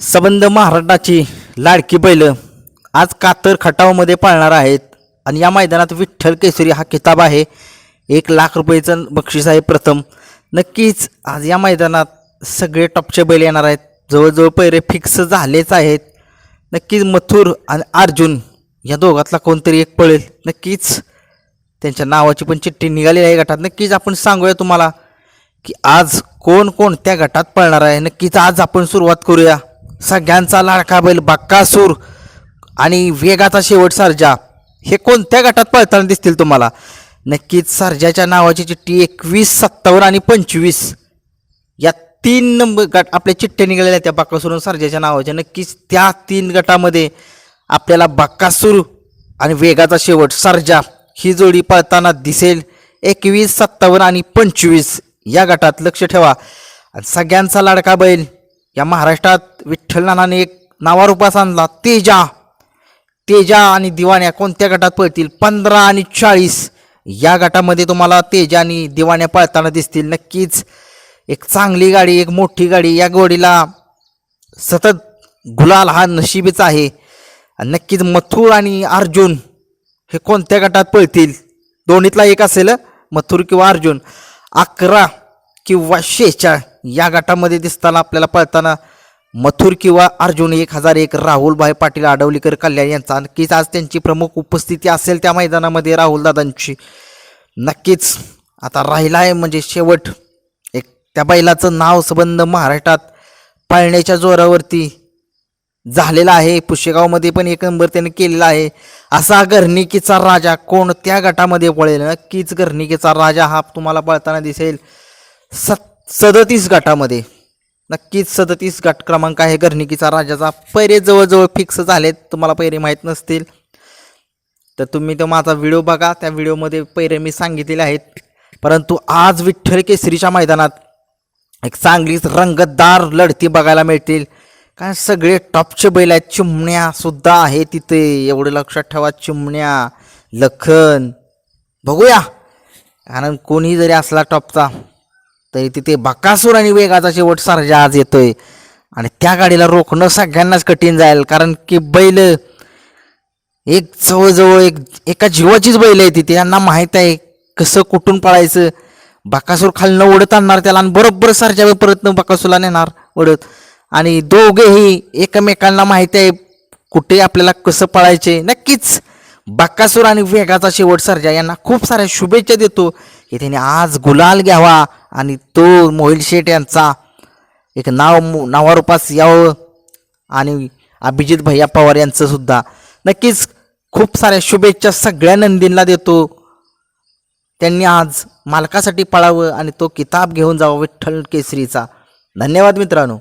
सबंध महाराष्ट्राची लाडकी बैल आज कातर खटावमध्ये पाळणार आहेत. आणि या मैदानात विठ्ठल केसरी हा किताब आहे. एक लाख रुपयेचं बक्षीस आहे प्रथम. नक्कीच आज या मैदानात सगळे टॉपचे बैल येणार आहेत. जवळजवळ पैरे फिक्स झालेच आहेत. नक्कीच मथुर आणि अर्जुन या दोघातला कोणतरी एक पळेल. नक्कीच त्यांच्या नावाची पण चिठ्ठी निघालेली आहे गटात. नक्कीच आपण सांगूया तुम्हाला की आज कोण कोणत्या गटात पळणार आहे. नक्कीच आज आपण सुरुवात करूया. सगळ्यांचा लाडका बैल बक्कासूर आणि वेगाचा शेवट सर्जा. हे कोणत्या गटात पळताना दिसतील तुम्हाला? नक्कीच सर्जाच्या नावाची चिठ्ठी एकवीस सत्तावन्न आणि पंचवीस. या तीन नंबर गट आपल्या चिठ्ठ्या निघालेल्या आहेत त्या बक्कासूर सर्जाच्या नावाच्या. नक्कीच त्या तीन गटामध्ये आपल्याला बक्कासूर आणि वेगाचा शेवट सर्जा ही जोडी पळताना दिसेल. एकवीस सत्तावन्न आणि पंचवीस या गटात लक्ष ठेवा. आणि सगळ्यांचा लाडका बैल या महाराष्ट्रात विठ्ठल नानाने एक नावारूपास आणला. तेजा. तेजा आणि दिवाण्या कोणत्या गटात पळतील? पंधरा आणि चाळीस. या गटामध्ये तुम्हाला तेजा आणि दिवाण्या पळताना दिसतील. नक्कीच एक चांगली गाडी एक मोठी गाडी. या गोडीला सतत गुलाल हा नशिबीच आहे. नक्कीच मथुर आणि अर्जुन हे कोणत्या गटात पळतील? दोन्हीतला एक असेल मथुर किंवा अर्जुन. अकरा. किंवा शेचाळ या गटामध्ये दिसताना आपल्याला पळताना मथुर किंवा अर्जुन एक हजार एक राहुलभाई पाटील आडवलीकर कल्याण यांचा नक्कीच आज त्यांची प्रमुख उपस्थिती असेल त्या मैदानामध्ये राहुलदादांची नक्कीच आता राहिला आहे म्हणजे शेवट एक त्या बैलाचं नाव संबंध महाराष्ट्रात पाळण्याच्या जोरावरती झालेला आहे. पुशेगावमध्ये पण एक नंबर त्याने केलेला आहे. असा गर्निकीचा राजा कोणत्या गटामध्ये पळेल? नक्कीच गर्निकीचा राजा हा तुम्हाला पळताना दिसेल. सत सदतीस गटामध्ये. नक्कीच सदतीस गट क्रमांक आहे गर्निकीचा राजाचा पैरे जवळजवळ फिक्स झालेत. तुम्हाला पैरे माहीत नसतील. तर तुम्ही तो माझा व्हिडिओ बघा. त्या व्हिडिओमध्ये पैरे मी सांगितलेले आहेत. परंतु आज विठ्ठल केसरीच्या मैदानात एक चांगलीच रंगतदार लढती बघायला मिळतील. कारण सगळे टॉपचे बैल आहेत. चिमण्यासुद्धा आहे तिथे एवढं लक्षात ठेवा. चिमण्या लखन. बघूया. कारण कोणी जरी असला टॉपचा तरी तिथे बकासूर आणि वेगाचा शेवट सारजा आज येतोय. आणि त्या गाडीला रोखणं सगळ्यांनाच कठीण जाईल कारण की बैल एक जवळजवळ एक एका जीवाचीच बैल आहे तिथे यांना माहीत आहे कसं कुठून पळायचं. बकासूर खालनं ओढत आणणार त्याला आणि बरोबर सारख्या प्रयत्न बकासूरला नेणार ओढत. आणि दोघेही एकमेकांना माहिती आहे कुठे आपल्याला कसं पळायचे नक्कीच बक्कासूर आणि वेगाचा शेवट सर्जा यांना खूप साऱ्या शुभेच्छा देतो. की त्याने आज गुलाल घ्यावा आणि तो मोहिल शेठ यांचा एक नाव नावारूपास यावं. आणि अभिजित भैया पवार यांचं सुद्धा. नक्कीच खूप साऱ्या शुभेच्छा सगळ्या नंदींना देतो. त्यांनी आज मालकासाठी पळावं आणि तो किताब घेऊन जावं विठ्ठल केसरीचा. धन्यवाद मित्रांनो.